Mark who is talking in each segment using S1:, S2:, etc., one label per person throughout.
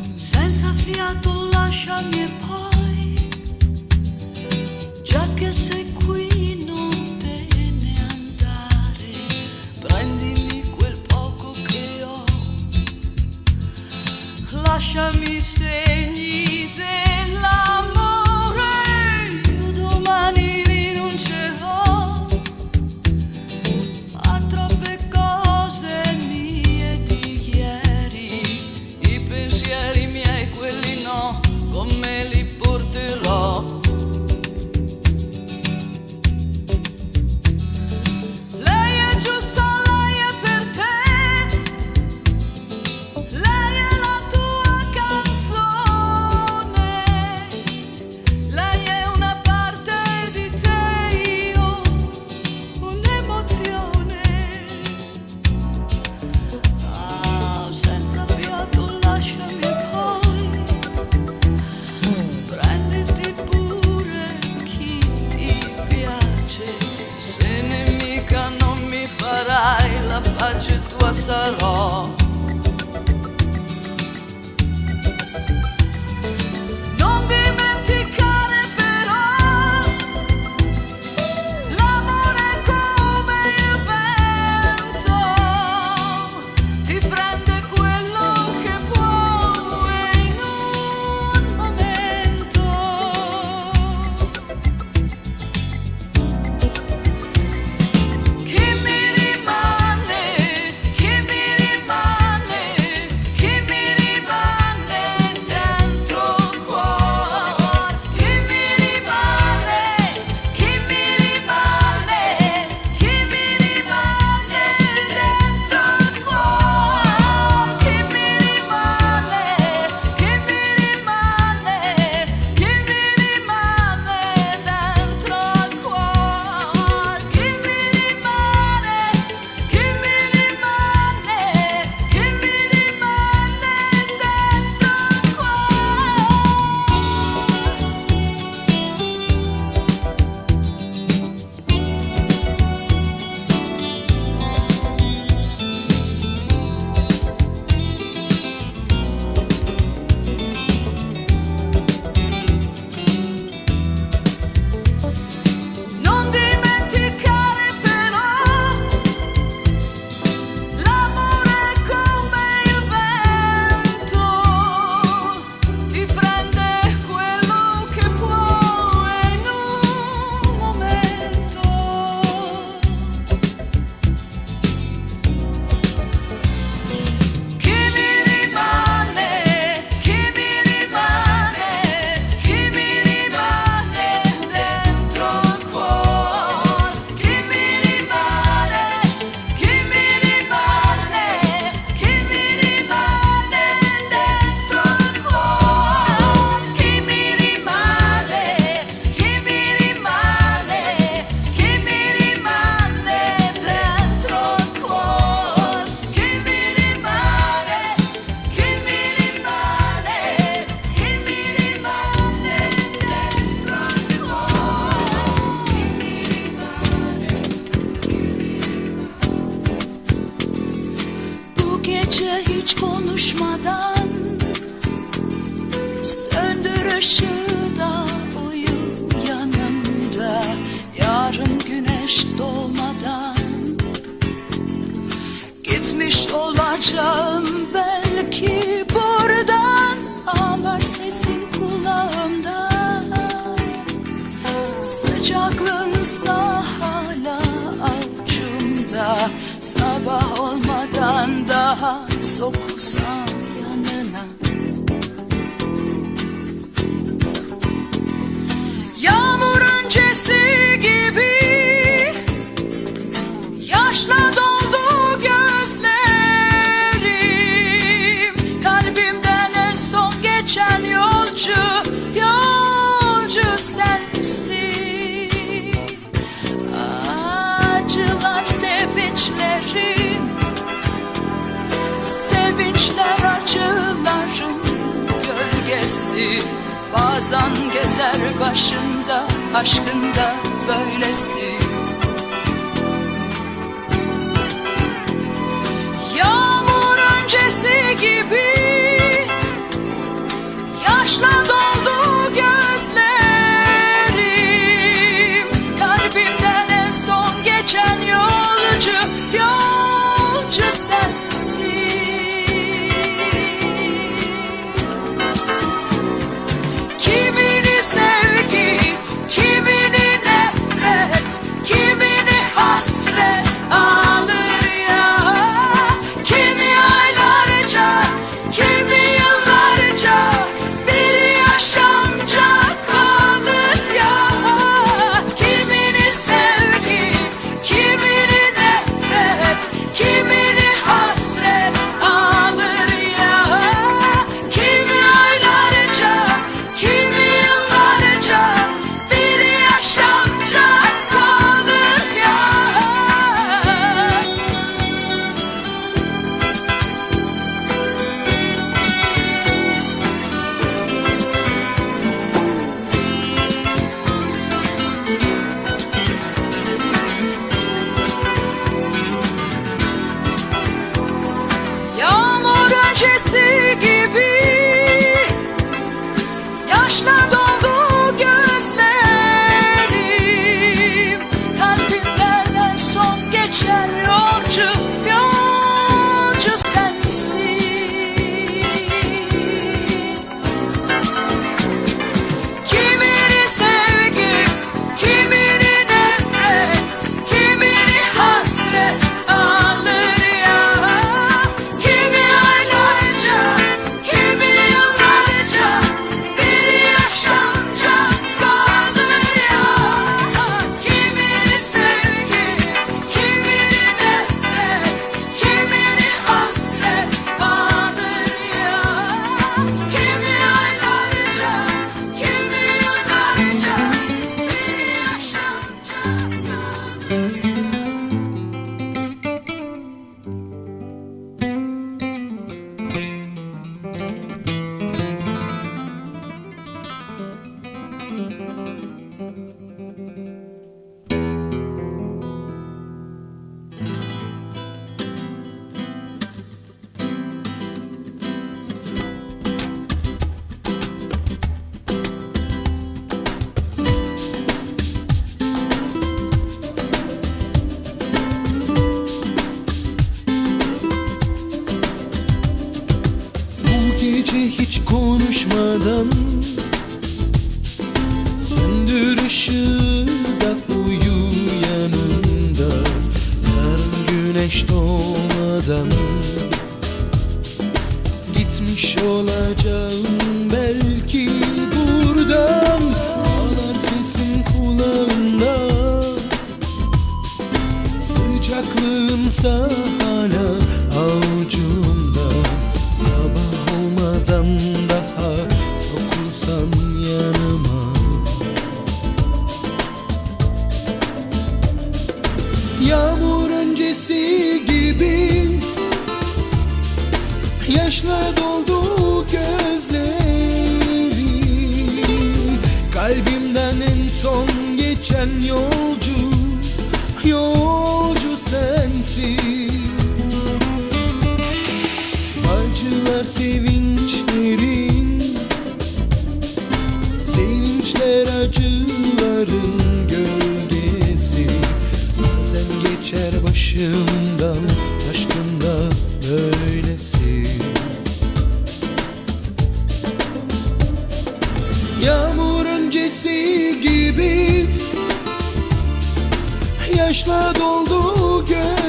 S1: Senza fiato lasciami e poi, già che sei qui non te ne andare, prendimi quel poco che ho, lasciami segni. Kaçacağım belki buradan. Ağlar sesin kulağımda Sıcaklığınsa hala avcumda Sabah olmadan daha sokusam Bazen gezer başında aşkında böylesi. Thank you. 占有 Yaşla doldu gözlerim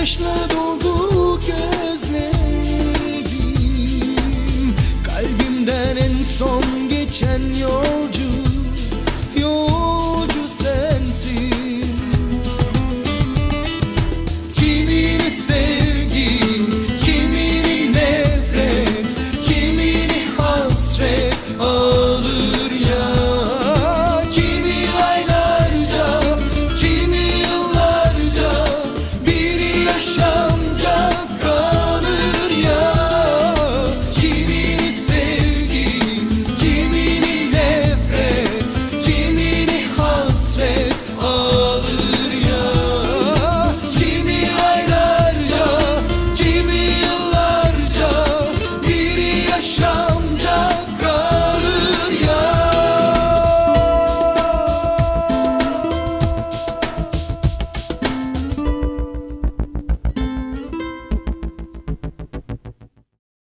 S2: yaşla doldu gözlerim. Kalbimden en son geçen yol